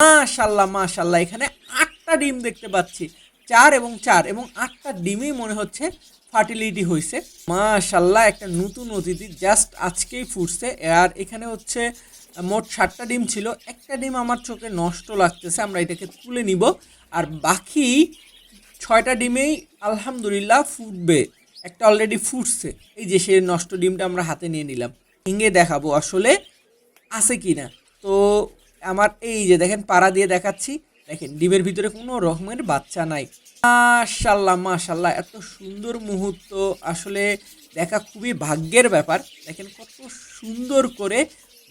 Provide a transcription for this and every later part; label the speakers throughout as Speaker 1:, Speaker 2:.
Speaker 1: মাশাল্লাহ মাশাল্লাহ। এখানে আটটা ডিম দেখতে পাচ্ছি। চার এবং চার, এবং আটটা ডিমই মনে হচ্ছে ফার্টিলিটি হয়েছে মাশাল্লাহ, একটা নতুন অতিথি জাস্ট আজকেই ফুটছে। আর এখানে হচ্ছে মোট ষাটটা ডিম ছিল। একটা ডিম আমার চোখে নষ্ট লাগতেছে, আমরা এটাকে তুলে নিব। আর বাকি ছয়টা ডিমেই আলহামদুলিল্লাহ ফুটবে। একটা অলরেডি ফুটছে। এই যে সে নষ্ট ডিমটা আমরা হাতে নিয়ে নিলাম। ভেঙে দেখাবো আসলে আছে কি না তো আমার এই যে দেখেন, পাড়া দিয়ে দেখাচ্ছি। দেখেন, ডিমের ভিতরে কোনো রকমের বাচ্চা নাই। মাশাল্লাহ মাশাল্লাহ, এত সুন্দর মুহূর্ত। আসলে দেখা খুবই ভাগ্যের ব্যাপার। দেখেন, কত সুন্দর করে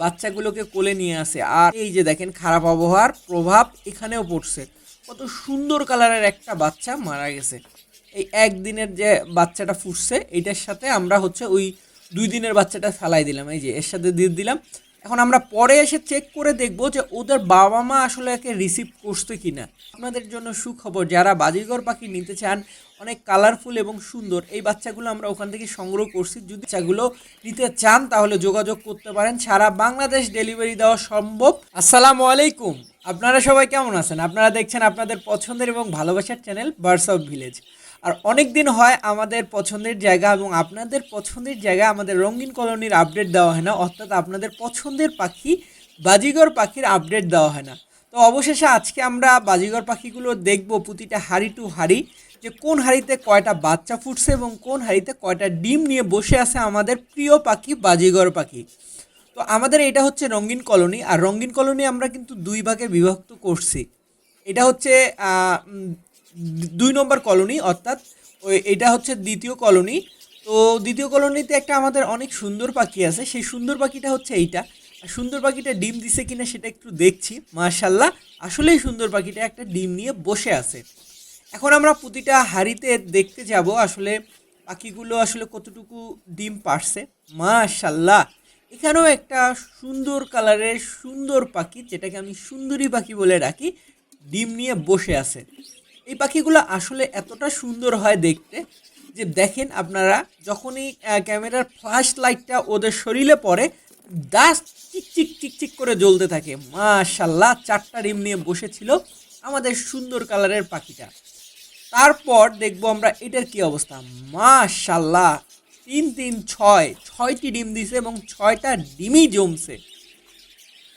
Speaker 1: বাচ্চাগুলোকে কোলে নিয়ে আসে। আর এই যে দেখেন, খারাপ আবহাওয়ার প্রভাব এখানেও পড়ছে। কত সুন্দর কালারের একটা বাচ্চা মারা গেছে। এই একদিনের যে বাচ্চাটা ফুটছে এইটার সাথে আমরা হচ্ছে ওই দুই দিনের বাচ্চাটা ফেলাই দিলাম। এই যে, এর সাথে দিয়ে দিলাম। এখন আমরা পরে এসে চেক করে দেখব যে ওদের বাবা মা আসলে একে রিসিভ করছে কিনা। আপনাদের জন্য সুখবর, যারা বাজিগর পাখি নিতে চান, অনেক কালারফুল এবং সুন্দর, এই বাচ্চাগুলো আমরা ওখান থেকে সংগ্রহ করছি। যদি বাচ্চাগুলো নিতে চান, তাহলে যোগাযোগ করতে পারেন। সারা বাংলাদেশ ডেলিভারি দেওয়া সম্ভব। আসসালামু আলাইকুম। আপনারা সবাই কেমন আছেন? আপনারা দেখছেন আপনাদের পছন্দের এবং ভালোবাসার চ্যানেল বার্স অফ ভিলেজ আর অনেক দিন হয় আমাদের পছন্দের জায়গা এবং আপনাদের পছন্দের জায়গা আমাদের রঙিন কলোনির আপডেট দেওয়া হয় না, অর্থাৎ আপনাদের পছন্দের পাখি বাজিগর পাখির আপডেট দেওয়া হয় না। তো অবশেষে আজকে আমরা বাজিগর পাখিগুলো দেখব প্রতিটা হাড়ি টু হাড়ি, যে কোন হাড়িতে কয়টা বাচ্চা ফুটছে এবং কোন হাড়িতে কয়টা ডিম নিয়ে বসে আছে আমাদের প্রিয় পাখি, বাজিগর পাখি। তো আমাদের এটা হচ্ছে রঙিন কলোনি, আর রঙিন কলোনি আমরা কিন্তু দুই ভাগে বিভক্ত করছি। এটা হচ্ছে দুই নম্বর কলোনি, অর্থাৎ ওই এটা হচ্ছে দ্বিতীয় কলোনি। তো দ্বিতীয় কলোনিতে একটা আমাদের অনেক সুন্দর পাখি আছে, সেই সুন্দর পাখিটা হচ্ছে এইটা। সুন্দর পাখিটা ডিম দিছে কিনা সেটা একটু দেখছি মার্শাল্লাহ আসলেই সুন্দর পাখিটা একটা ডিম নিয়ে বসে আছে। এখন আমরা প্রতিটা হাড়িতে দেখতে যাব আসলে পাখিগুলো আসলে কতটুকু ডিম পারছে মাশাল্লাহ এখানেও একটা সুন্দর কালারের সুন্দর পাখি, যেটাকে আমি সুন্দরী পাখি বলে ডাকি ডিম নিয়ে বসে আছে। এই পাখিগুলো আসলে এতটা সুন্দর হয় দেখতে যে দেখেন আপনারা, যখনই ক্যামেরার ফ্ল্যাশ লাইটটা ওদের শরীরে পড়ে, দাস চিক চিক চিক চিক করে জ্বলতে থাকে। মাশাল্লাহ, চারটা ডিম নিয়ে বসেছিল আমাদের সুন্দর কালারের পাখিটা। তারপর দেখব আমরা এটার কি অবস্থা। মাশাল্লাহ, তিন তিন, ছয়, ছয়টি ডিম দিছে এবং ছয়টা ডিমই জমছে।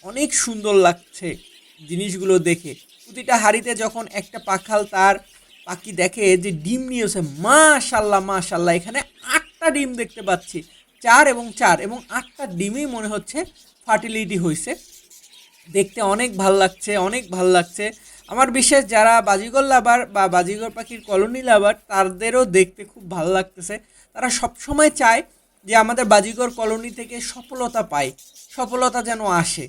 Speaker 1: অনেক সুন্দর লাগছে জিনিসগুলো দেখে। প্রতিটা হাড়িতে যখন একটা পাখাল তার পাখি দেখে যে ডিম নিয়েছে মাশাল্লাহ মাশাল্লাহ, এখানে আটটা ডিম দেখতে পাচ্ছি। চার এবং চার, এবং আটটা ডিমই মনে হচ্ছে ফার্টিলিটি হয়েছে দেখতে অনেক ভালো লাগছে, অনেক ভালো লাগছে। আমার বিশ্বাস যারা বাজিগর লাভার বা বাজিগর পাখির কলোনি লাভার, তাদেরও দেখতে খুব ভালো লাগতেছে। তারা সবসময় চায় যে আমাদের বাজিগর কলোনি থেকে সফলতা পায়, সফলতা যেন আসে।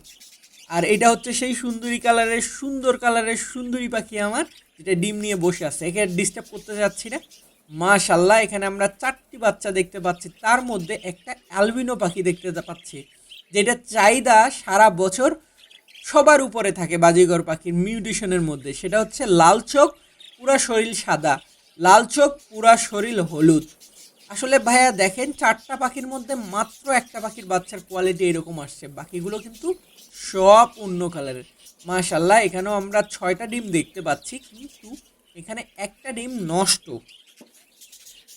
Speaker 1: আর এটা হচ্ছে সেই সুন্দরী কালারের, সুন্দর কালারের সুন্দরী পাখি আমার, যেটা ডিম নিয়ে বসে আছে। একে ডিস্টার্ব করতে যাচ্ছি না। মাশাল্লাহ এখানে আমরা চারটি বাচ্চা দেখতে পাচ্ছি। তার মধ্যে একটা অ্যালবিনো পাখি দেখতে পাচ্ছি, যেটা চাহিদা সারা বছর সবার উপরে থাকে বাজিগর পাখির মিউটেশনের মধ্যে। সেটা হচ্ছে লাল চোখ, পুরা শরীর সাদা। লাল চোখ, পুরা শরীর হলুদ। আসলে ভাইয়া দেখেন, চারটা পাখির মধ্যে মাত্র একটা পাখির বাচ্চার কোয়ালিটি এরকম আসছে। বাকিগুলো কিন্তু সব অন্য কালারের মাশাল্লাহ এখানেও আমরা ছয়টা ডিম দেখতে পাচ্ছি, কিন্তু এখানে একটা ডিম নষ্ট।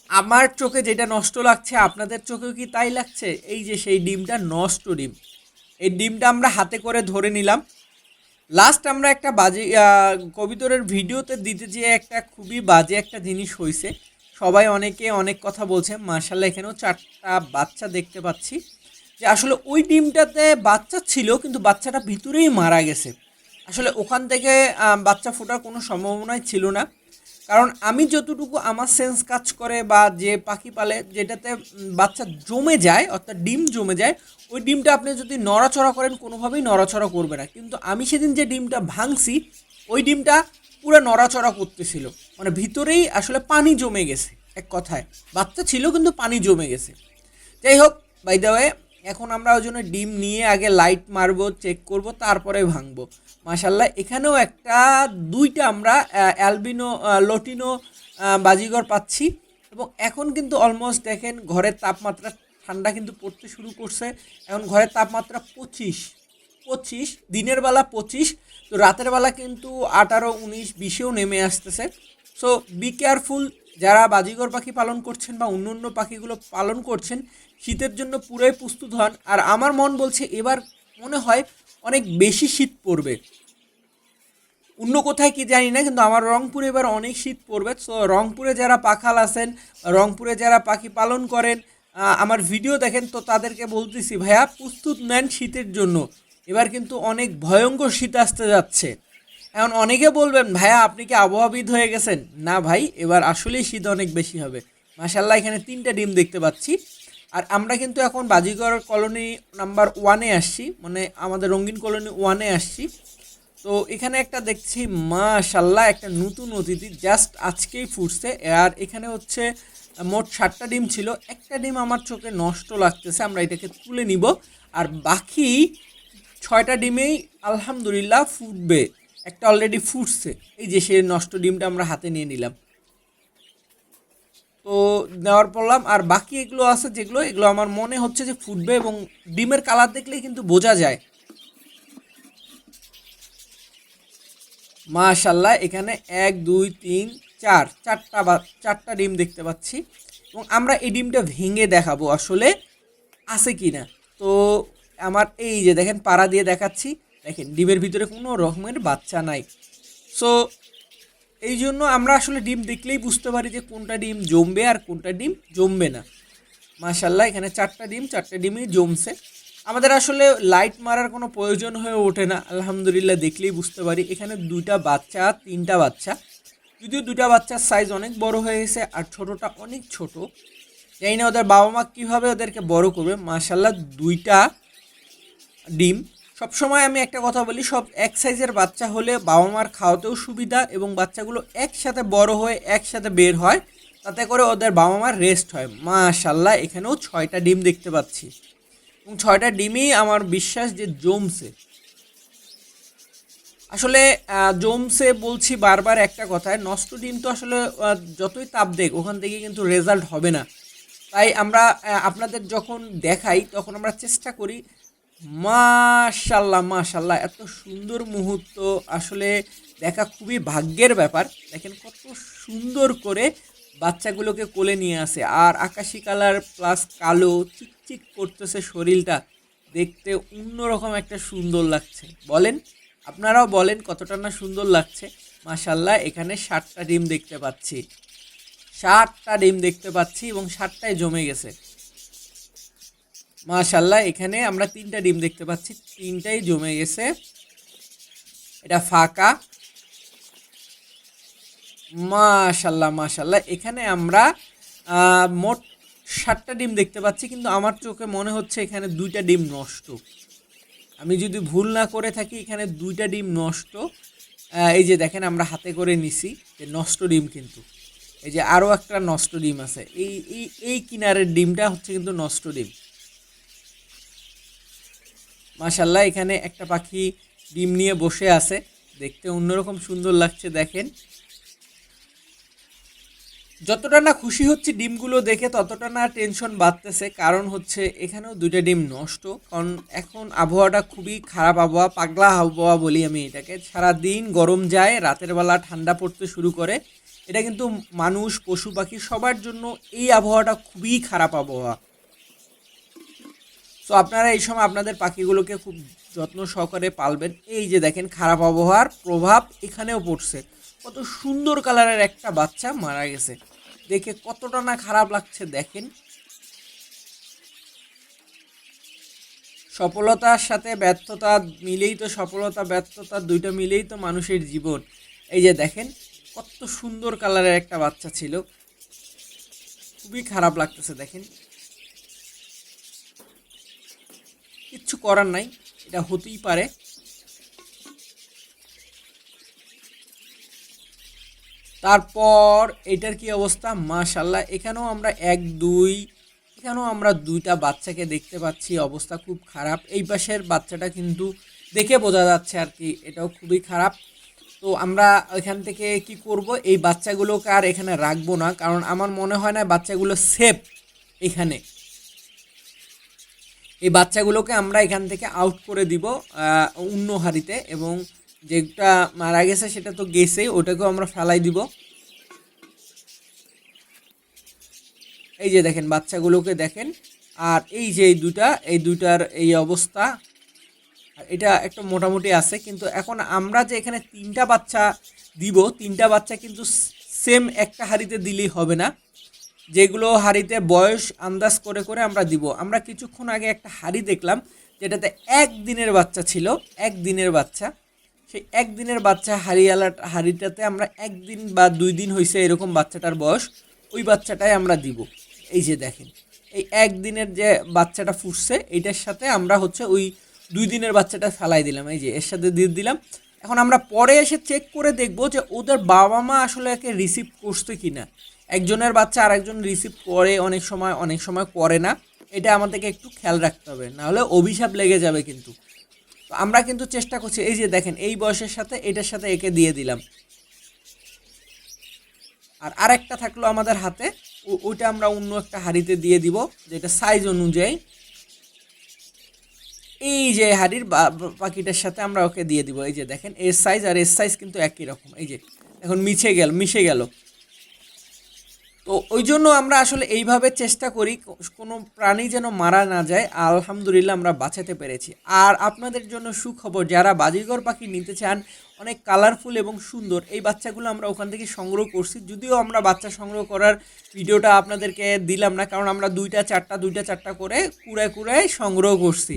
Speaker 1: আমার চোখে যেটা নষ্ট লাগছে, আপনাদের চোখেও কি তাই লাগছে? এই যে সেই ডিমটা নষ্ট ডিম। এই ডিমটা আমরা হাতে করে ধরে নিলাম। লাস্ট আমরা একটা বাজে কবিতরের ভিডিওতে দিতে যেয়ে একটা খুবই বাজে একটা জিনিস হয়েছে সবাই অনেকে অনেক কথা বলছে। মার্শাল্লাহ এখানেও চারটা বাচ্চা দেখতে পাচ্ছি। যে আসলে ওই ডিমটাতে বাচ্চা ছিল, কিন্তু বাচ্চাটা ভিতরেই মারা গেছে। আসলে ওখান থেকে বাচ্চা ফোটার কোনো সম্ভাবনাই ছিল না। কারণ আমি যতটুকু আমার সেন্স কাজ করে বা যে পাখি পালে, যেটাতে বাচ্চা জমে যায়, অর্থাৎ ডিম জমে যায়, ওই ডিমটা আপনি যদি নড়াচড়া করেন, কোনোভাবেই নড়াচড়া করবে না। কিন্তু আমি সেদিন যে ডিমটা ভাঙছি, ওই ডিমটা পুরো নড়াচড়া করতেছিল। মানে ভিতরেই আসলে পানি জমে গেছে, এক কথায়। বাচ্চা ছিল, কিন্তু পানি জমে গেছে। যাই হোক বাই দ্য ওয়ে এখন আমরা ওই জন্য ডিম নিয়ে আগে লাইট মারবো চেক করব তারপরে ভাঙবো। মাশাল্লাহ এখানেও একটা দুইটা আমরা অ্যালবিনো লটিনো আহ, বাজিগর পাচ্ছি। এবং এখন কিন্তু অলমোস্ট দেখেন ঘরের তাপমাত্রা ঠান্ডা কিন্তু পড়তে শুরু করছে। এখন ঘরের তাপমাত্রা পঁচিশ পঁচিশ দিনের বেলা পঁচিশ তো রাতের বেলা কিন্তু আঠারো উনিশ বিশেও নেমে আসতেছে। সো বি কেয়ারফুল যারা বাজিগর পাখি পালন করছেন বা অন্য অন্য পাখিগুলো পালন করছেন শীতের জন্য পুরোই প্রস্তুত হন। আর আমার মন বলছে এবার মনে হয় অনেক বেশি শীত পড়বে। অন্য কোথায় কি জানি না, কিন্তু আমার রংপুরে এবার অনেক শীত পড়বে। তো রংপুরে যারা পাখাল আছেন, রংপুরে যারা পাখি পালন করেন আমার ভিডিও দেখেন, তো তাদেরকে বলতেছি, ভাইয়া, প্রস্তুত নেন শীতের জন্য। এবার কিন্তু অনেক ভয়ঙ্কর শীত আসতে যাচ্ছে। এখন অনেকে বলবেন, ভাইয়া, আপনি কি আবহাওয়াবিদ হয়ে গেছেন? না ভাই, এবার আসলেই শীত অনেক বেশি হবে। মাসাল্লাহ এখানে তিনটা ডিম দেখতে পাচ্ছি। আর আমরা কিন্তু এখন বাজিগর কলোনি নাম্বার ওয়ানে আসছি মানে আমাদের রঙিন কলোনি ওয়ানে আসছি। তো এখানে একটা দেখছি, মাশাল্লাহ, একটা নতুন অতিথি জাস্ট আজকেই ফুটছে। আর এখানে হচ্ছে, মোট ষাটটা ডিম ছিল। একটা ডিম আমার চোখে নষ্ট লাগতেছে, আমরা এটাকে তুলে নিব। আর বাকি ছয়টা ডিমেই আলহামদুলিল্লাহ ফুটবে। একটা অলরেডি ফুটছে। এই যে সে নষ্ট ডিমটা আমরা হাতে নিয়ে নিলাম। তো নেওয়ার পড়লাম। আর বাকি এগুলো আছে যেগুলো, এগুলো আমার মনে হচ্ছে যে ফুটবে এবং ডিমের কালার দেখলেই কিন্তু বোঝা যায়। মাশাল্লাহ এখানে এক, দুই, তিন, চার, চারটা বা, চারটা ডিম দেখতে পাচ্ছি। এবং আমরা এই ডিমটা ভেঙে দেখাবো আসলে আছে কি না। তো আমার এই যে দেখেন, পাড়া দিয়ে দেখাচ্ছি। দেখেন, ডিমের ভিতরে কোনো রকমের বাচ্চা নাই। সো এই জন্য আমরা আসলে ডিম দেখলেই বুঝতে পারি যে কোনটা ডিম জমবে আর কোনটা ডিম জমবে না। মাশাল্লাহ এখানে চারটা ডিম, চারটা ডিমই জমছে। আমাদের আসলে লাইট মারার কোনো প্রয়োজন হয়ে ওঠে না। আলহামদুলিল্লাহ, দেখলেই বুঝতে পারি। এখানে দুইটা বাচ্চা, তিনটা বাচ্চা। যদিও দুটা বাচ্চার সাইজ অনেক বড় হয়ে গেছে আর ছোটোটা অনেক ছোট। জানি না ওদের বাবা মা কীভাবে ওদেরকে বড় করবে। মাশাল্লাহ দুইটা ডিম সবসময় আমি একটা কথা বলি, সব এক সাইজের বাচ্চা হলে বাবা মার খাওয়াতেও সুবিধা এবং বাচ্চাগুলো একসাথে বড় হয়ে একসাথে বের হয়, তাতে করে ওদের বাবা মার রেস্ট হয়। মাশাল্লাহ এখানেও ছয়টা ডিম দেখতে পাচ্ছি। এবং ছয়টা ডিমই আমার বিশ্বাস যে জমছে। আসলে জমছে বলছি বারবার একটা কথায়, নষ্ট ডিম তো আসলে যতই তাপ দেখ ওখান থেকে কিন্তু রেজাল্ট হবে না। তাই আমরা আপনাদের যখন দেখাই, তখন আমরা চেষ্টা করি মাশাল্লাহ মাশাল্লাহ, এত সুন্দর মুহূর্ত। আসলে দেখা খুবই ভাগ্যের ব্যাপার। দেখেন কত সুন্দর করে বাচ্চাগুলোকে কোলে নিয়ে আসে। আর আকাশি কালার প্লাস কালো চিকচিক করতেছে শরীরটা। দেখতে অন্যরকম একটা সুন্দর লাগছে। বলেন, আপনারাও বলেন কতটা না সুন্দর লাগছে। মাশাল্লাহ, এখানে ষাটটা ডিম দেখতে পাচ্ছি। ষাটটা ডিম দেখতে পাচ্ছি এবং ষাটটায় জমে গেছে। মাশাল্লাহ এখানে আমরা তিনটা ডিম দেখতে পাচ্ছি। তিনটাই জমে গেছে। এটা ফাঁকা। মাশাল্লাহ মাশাল্লাহ এখানে আমরা মোট ষাটটা ডিম দেখতে পাচ্ছি, কিন্তু আমার চোখে মনে হচ্ছে এখানে দুইটা ডিম নষ্ট। আমি যদি ভুল না করে থাকি, এখানে দুইটা ডিম নষ্ট। এই যে দেখেন, আমরা হাতে করে নিছি যে নষ্ট ডিম কিন্তু। এই যে আরও একটা নষ্ট ডিম আছে। এই এই কিনারের ডিমটা হচ্ছে কিন্তু নষ্ট ডিম। মাশাল্লাহ এখানে একটা পাখি ডিম নিয়ে বসে আছে। দেখতে অন্যরকম সুন্দর লাগছে, দেখেন। যতটা না খুশি হচ্ছে ডিমগুলো দেখে, ততটা না টেনশন বাড়তেছে। কারণ হচ্ছে, এখানেও দুইটা ডিম নষ্ট। কারণ এখন আবহাওয়াটা খুবই খারাপ আবহাওয়া, পাগলা আবহাওয়া বলি আমি এটাকে। সারা দিন গরম যায়, রাতের বেলা ঠান্ডা পড়তে শুরু করে। এটা কিন্তু মানুষ, পশু পাখি সবার জন্য এই আবহাওয়াটা খুবই খারাপ আবহাওয়া। তো আপনারা এই সময় আপনাদের পাখিগুলোকে খুব যত্ন সহকারে পালবেন। এই যে দেখেন, খারাপ আবহাওয়ার প্রভাব এখানেও পড়ছে। কত সুন্দর কালারের একটা বাচ্চা মারা গেছে। দেখে কতটা না খারাপ লাগছে, দেখেন। সফলতার সাথে ব্যর্থতা মিলেই তো সফলতা, ব্যর্থতা দুইটা মিলেই তো মানুষের জীবন। এই যে দেখেন, কত সুন্দর কালারের একটা বাচ্চা ছিল। খুবই খারাপ লাগতেছে, দেখেন। কিচ্ছু করার নাই, এটা হতেই পারে। তারপর এটার কি অবস্থা? মাশাল্লাহ এখানেও আমরা এক, দুই, এখানেও আমরা দুইটা বাচ্চাকে দেখতে পাচ্ছি, অবস্থা খুব খারাপ। এই পাশের বাচ্চাটা কিন্তু দেখে বোঝা যাচ্ছে আর কি, এটাও খুবই খারাপ। তো আমরা এখান থেকে কি করব? এই বাচ্চাগুলোকে আর এখানে রাখব না, কারণ আমার মনে হয় না বাচ্চাগুলো সেফ এখানে। এই বাচ্চাগুলোকে আমরা এখান থেকে আউট করে দিব অন্য হাড়িতে এবং যেটা মারা গেছে সেটা তো গেছেই, ওটাকেও আমরা ফেলাই দিব। এই যে দেখেন, বাচ্চাগুলোকে দেখেন, আর এই যে এই দুটা, এই দুটার এই অবস্থা এটা একটা মোটামুটি আছে, কিন্তু এখন আমরা যে এখানে তিনটা বাচ্চা দিব, তিনটা বাচ্চা কিন্তু সেম একটা হাড়িতে দিলেই হবে না। যেগুলো হাড়িতে বয়স আন্দাজ করে করে আমরা দিব। আমরা কিছুক্ষণ আগে একটা হাড়ি দেখলাম, যেটাতে এক দিনের বাচ্চা ছিল, এক দিনের বাচ্চা। সেই একদিনের বাচ্চা হারিয়ালা হাড়িটাতে আমরা একদিন বা দুই দিন হয়েছে এরকম বাচ্চাটার বয়স। ওই বাচ্চাটাই আমরা দিব। এই যে দেখেন, এই একদিনের যে বাচ্চাটা ফুটছে এইটার সাথে আমরা হচ্ছে ওই দুই দিনের বাচ্চাটা ফেলাই দিলাম। এই যে, এর সাথে দিয়ে দিলাম। এখন আমরা পরে এসে চেক করে দেখব যে ওদের বাবা মা আসলে একে রিসিভ করছে কি না একজনের বাচ্চা আরেকজন রিসিভ করে অনেক সময় অনেক সময় করে না। এটা আমাদেরকে একটু খেয়াল রাখতে হবে, নাহলে অভিশাপ লেগে যাবে কিন্তু। তো আমরা কিন্তু চেষ্টা করছি, এই যে দেখেন, এই বয়সের সাথে এটার সাথে একে দিয়ে দিলাম। আর আরেকটা থাকল আমাদের হাতে ওইটা আমরা অন্য একটা হাঁড়িতে দিয়ে দিব, যেটা সাইজ অনুযায়ী। এই যে হাড়ির পাখিটার সাথে আমরা ওকে দিয়ে দিব, এই যে দেখেন, এর সাইজ আর এর সাইজ কিন্তু একই রকম, এই যে। এখন মিছে গেল, মিশে গেল। তো ওই জন্য আমরা আসলে এইভাবে চেষ্টা করি, কোনো প্রাণী যেন মারা না যায়। আলহামদুলিল্লাহ আমরা বাঁচাতে পেরেছি। আর আপনাদের জন্য সুখবর, যারা বাজিগর পাখি নিতে চান, অনেক কালারফুল এবং সুন্দর, এই বাচ্চাগুলো আমরা ওখান থেকে সংগ্রহ করছি। যদিও আমরা বাচ্চা সংগ্রহ করার ভিডিওটা আপনাদেরকে দিলাম না, কারণ আমরা দুইটা, চারটা দুইটা, চারটা করে কুড়ায় কুড়ায় সংগ্রহ করছি।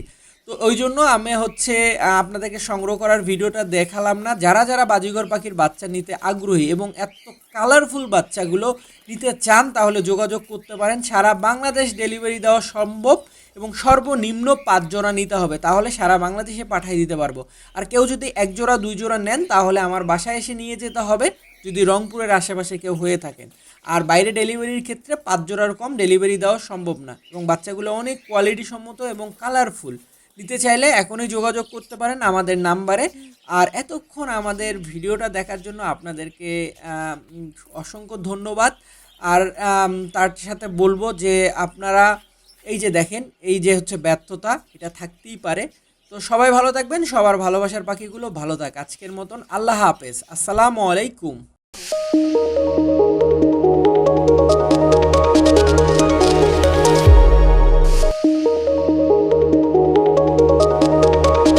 Speaker 1: তো ওই জন্য আমি হচ্ছে আপনাদেরকে সংগ্রহ করার ভিডিওটা দেখালাম না। যারা যারা বাজিগর পাখির বাচ্চা নিতে আগ্রহী এবং এত কালারফুল বাচ্চাগুলো নিতে চান, তাহলে যোগাযোগ করতে পারেন। সারা বাংলাদেশ ডেলিভারি দেওয়া সম্ভব এবং সর্বনিম্ন পাঁচ জোড়া নিতে হবে, তাহলে সারা বাংলাদেশে পাঠিয়ে দিতে পারব। আর কেউ যদি এক জোড়া, দুই জোড়া নেন, তাহলে আমার বাসায় এসে নিয়ে যেতে হবে, যদি রংপুরের আশেপাশে কেউ হয়ে থাকেন। আর বাইরে ডেলিভারির ক্ষেত্রে পাঁচ জোড়ার কম ডেলিভারি দেওয়া সম্ভব না এবং বাচ্চাগুলো অনেক কোয়ালিটি সম্মত এবং কালারফুল নিতে চাইলে এখনই যোগাযোগ করতে পারেন আমাদের নাম্বারে। আর এতক্ষণ আমাদের ভিডিওটা দেখার জন্য আপনাদেরকে অসংখ্য ধন্যবাদ। আর তার সাথে বলব যে আপনারা এই যে দেখেন, এই যে হচ্ছে ব্যর্থতা, এটা থাকতেই পারে। তো সবাই ভালো থাকবেন, সবার ভালোবাসার পাখিগুলো ভালো থাক। আজকের মতন আল্লাহ হাফেজ। আসসালামু আলাইকুম।